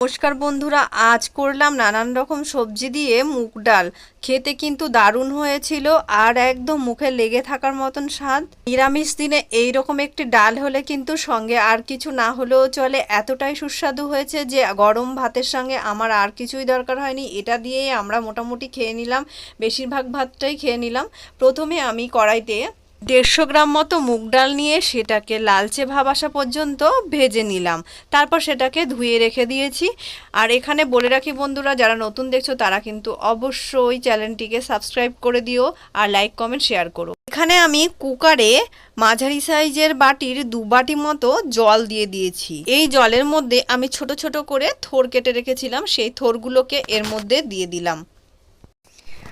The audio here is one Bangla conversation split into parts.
নমস্কার বন্ধুরা, আজ করলাম নানান রকম সবজি দিয়ে মুগ ডাল। খেতে কিন্তু দারুণ হয়েছিল আর একদম মুখে লেগে থাকার মতন স্বাদ। নিরামিষ দিনে এই রকম একটি ডাল হলে কিন্তু সঙ্গে আর কিছু না হলেও চলে। এতটাই সুস্বাদু হয়েছে যে গরম ভাতের সঙ্গে আমার আর কিছুই দরকার হয়নি। এটা দিয়েই আমরা মোটামুটি খেয়ে নিলাম। বেশিরভাগ ভাতটাই খেয়ে নিলাম। প্রথমে আমি কড়াইতে দেড়শো গ্রাম মতো মুগ ডাল নিয়ে সেটাকে লালচে ভাব আসা পর্যন্ত ভেজে নিলাম। তারপর সেটাকে ধুয়ে রেখে দিয়েছি। আর এখানে বলে রাখি বন্ধুরা, যারা নতুন দেখছ, তারা কিন্তু অবশ্যই চ্যানেলটিকে সাবস্ক্রাইব করে দিও আর লাইক, কমেন্ট, শেয়ার করো। এখানে আমি কুকারে মাঝারি সাইজের বাটির দু বাটি মতো জল দিয়ে দিয়েছি। এই জলের মধ্যে আমি ছোট ছোট করে থোর কেটে রেখেছিলাম। সেই থোরগুলোকে এর মধ্যে দিয়ে দিলাম।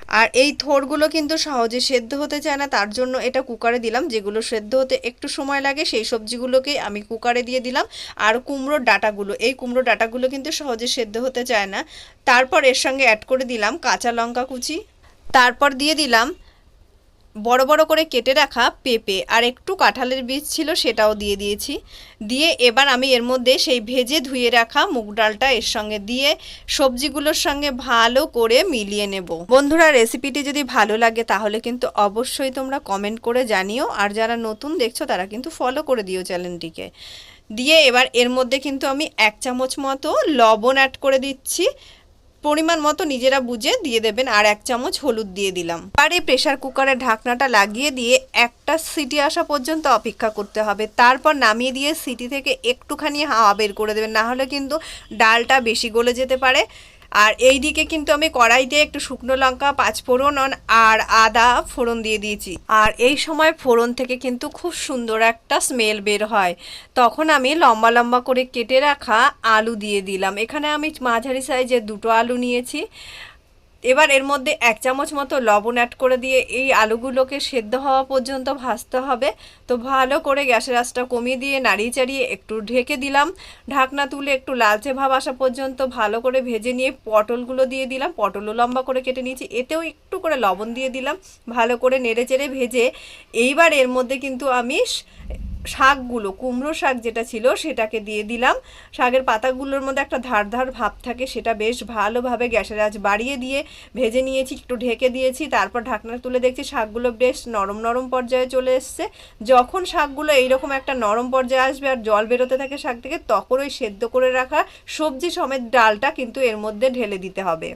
আর এই থোরগুলো কিন্তু সহজে সেদ্ধ হতে চায় না, তার জন্য এটা কুকারে দিলাম, যেগুলো সেদ্ধ হতে একটু সময় লাগে, সেই সবজিগুলোকে আমি কুকারে দিয়ে দিলাম। আর কুমড়োর ডাটাগুলো, এই কুমড়ো ডাটাগুলো কিন্তু সহজে সেদ্ধ হতে চায় না। তারপর এর সঙ্গে অ্যাড করে দিলাম কাঁচা লঙ্কা কুচি। তারপর দিয়ে দিলাম বড় বড় করে কেটে রাখা পেঁপে আর একটু কাঁঠালের বীজ ছিল সেটাও দিয়ে দিয়েছি। দিয়ে এবার আমি এর মধ্যে সেই ভেজে ধুয়ে রাখা মুগ ডালটা এর সঙ্গে দিয়ে সবজিগুলোর সঙ্গে ভালো করে মিলিয়ে নেব। বন্ধুরা, রেসিপিটি যদি ভালো লাগে তাহলে কিন্তু অবশ্যই তোমরা কমেন্ট করে জানিও। আর যারা নতুন দেখছ তারা কিন্তু ফলো করে দিও চ্যানেলটিকে। দিয়ে এবার এর মধ্যে কিন্তু আমি এক চামচ মতো লবণ অ্যাড করে দিচ্ছি। পরিমাণ মতো নিজেরা বুঝে দিয়ে দেবেন আর এক চামচ হলুদ দিয়ে দিলাম। আর প্রেশার কুকারের ঢাকনাটা লাগিয়ে দিয়ে একটা সিটি আসা পর্যন্ত অপেক্ষা করতে হবে। তারপর নামিয়ে দিয়ে সিটি থেকে একটুখানি হাওয়া বের করে দেবেন। না হলে কিন্তু ডালটা বেশি গলে যেতে পারে। আর এই দিকে কিন্তু আমি কড়াইতে একটু শুকনো লঙ্কা, পাঁচ ফোড়ন আর আদা ফোড়ন দিয়ে দিয়েছি। আর এই সময় ফোড়ন থেকে কিন্তু খুব সুন্দর একটা স্মেল বের হয়। তখন আমি লম্বা লম্বা করে কেটে রাখা আলু দিয়ে দিলাম। এখানে আমি মাঝারি সাইজের দুটো আলু নিয়েছি। এবার এর মধ্যে এক চামচ মতো লবণ অ্যাড করে দিয়ে এই আলুগুলোকে সেদ্ধ হওয়া পর্যন্ত ভাজতে হবে। তো ভালো করে গ্যাসের আঁচটা কমিয়ে দিয়ে নাড়িয়ে চাড়িয়ে একটু ঢেকে দিলাম। ঢাকনা তুলে একটু লালচে ভাব আসা পর্যন্ত ভালো করে ভেজে নিয়ে পটলগুলো দিয়ে দিলাম। পটলও লম্বা করে কেটে নিয়েছি। এতেও একটু করে লবণ দিয়ে দিলাম। ভালো করে নেড়ে চেড়ে ভেজে এইবার এর মধ্যে কিন্তু আমি শাকগুলো, কুমড়ো শাক যেটা ছিল সেটাকে দিয়ে দিলাম। শাকের পাতাগুলোর মধ্যে একটা ধার ধার ভাব থাকে, সেটা বেশ ভালোভাবে গ্যাসের আজ বাড়িয়ে দিয়ে ভেজে নিয়েছি, একটু ঢেকে দিয়েছি, তারপর ঢাকনা তুলে দেখছি শাকগুলো বেশ নরম নরম পর্যায়ে চলে এসছে। যখন শাকগুলো এইরকম একটা নরম পর্যায়ে আসবে আর জল বেরোতে থাকে শাক থেকে তখন ওই সেদ্ধ করে রাখা সবজি সমেত ডালটা কিন্তু এর মধ্যে ঢেলে দিতে হবে।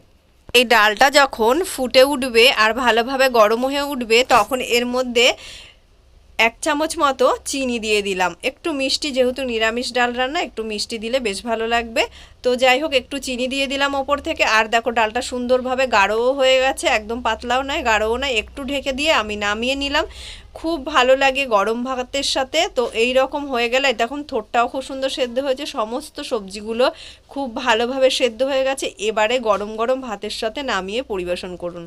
এই ডালটা যখন ফুটে উঠবে আর ভালোভাবে গরম হয়ে উঠবে, তখন এর মধ্যে এক চামচ মতো চিনি দিয়ে দিলাম। একটু মিষ্টি, যেহেতু নিরামিষ ডাল রান্না, একটু মিষ্টি দিলে বেশ ভালো লাগবে। তো যাই হোক, একটু চিনি দিয়ে দিলাম ওপর থেকে। আর দেখো, ডালটা সুন্দরভাবে গাঢ়ও হয়ে গেছে, একদম পাতলাও নয়, গাঢ়ও নয়। একটু ঢেকে দিয়ে আমি নামিয়ে নিলাম। খুব ভালো লাগে গরম ভাতের সাথে। তো এই রকম হয়ে গেলে, দেখুন থোরটাও খুব সুন্দর সেদ্ধ হয়েছে। সমস্ত সবজিগুলো খুব ভালোভাবে সেদ্ধ হয়ে গেছে। এবারে গরম গরম ভাতের সাথে নামিয়ে পরিবেশন করুন।